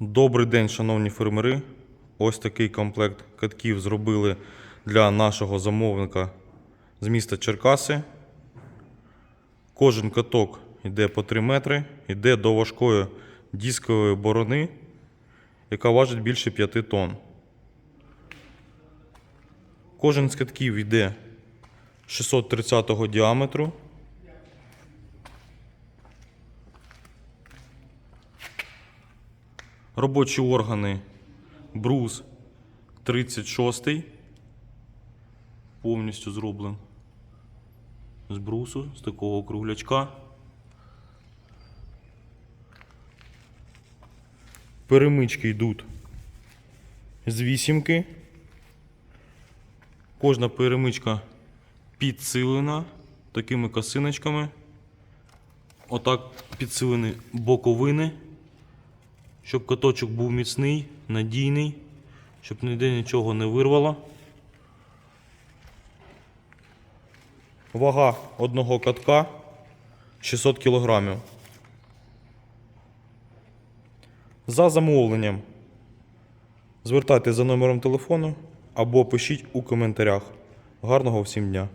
Добрий день, шановні фермери. Ось такий комплект катків зробили для нашого замовника з міста Черкаси. Кожен каток йде по 3 метри, йде до важкої дискової борони, яка важить більше 5 тонн. Кожен з катків йде 630 діаметру. Робочі органи брус 36 повністю зроблений з брусу, з такого круглячка. Перемички йдуть з вісімки. Кожна перемичка підсилена такими косиночками. Отак підсилені боковини щоб каточок був міцний, надійний, щоб ніде нічого не вирвало. Вага одного катка 600 кг. За замовленням звертайтеся за номером телефону або пишіть у коментарях. Гарного всім дня!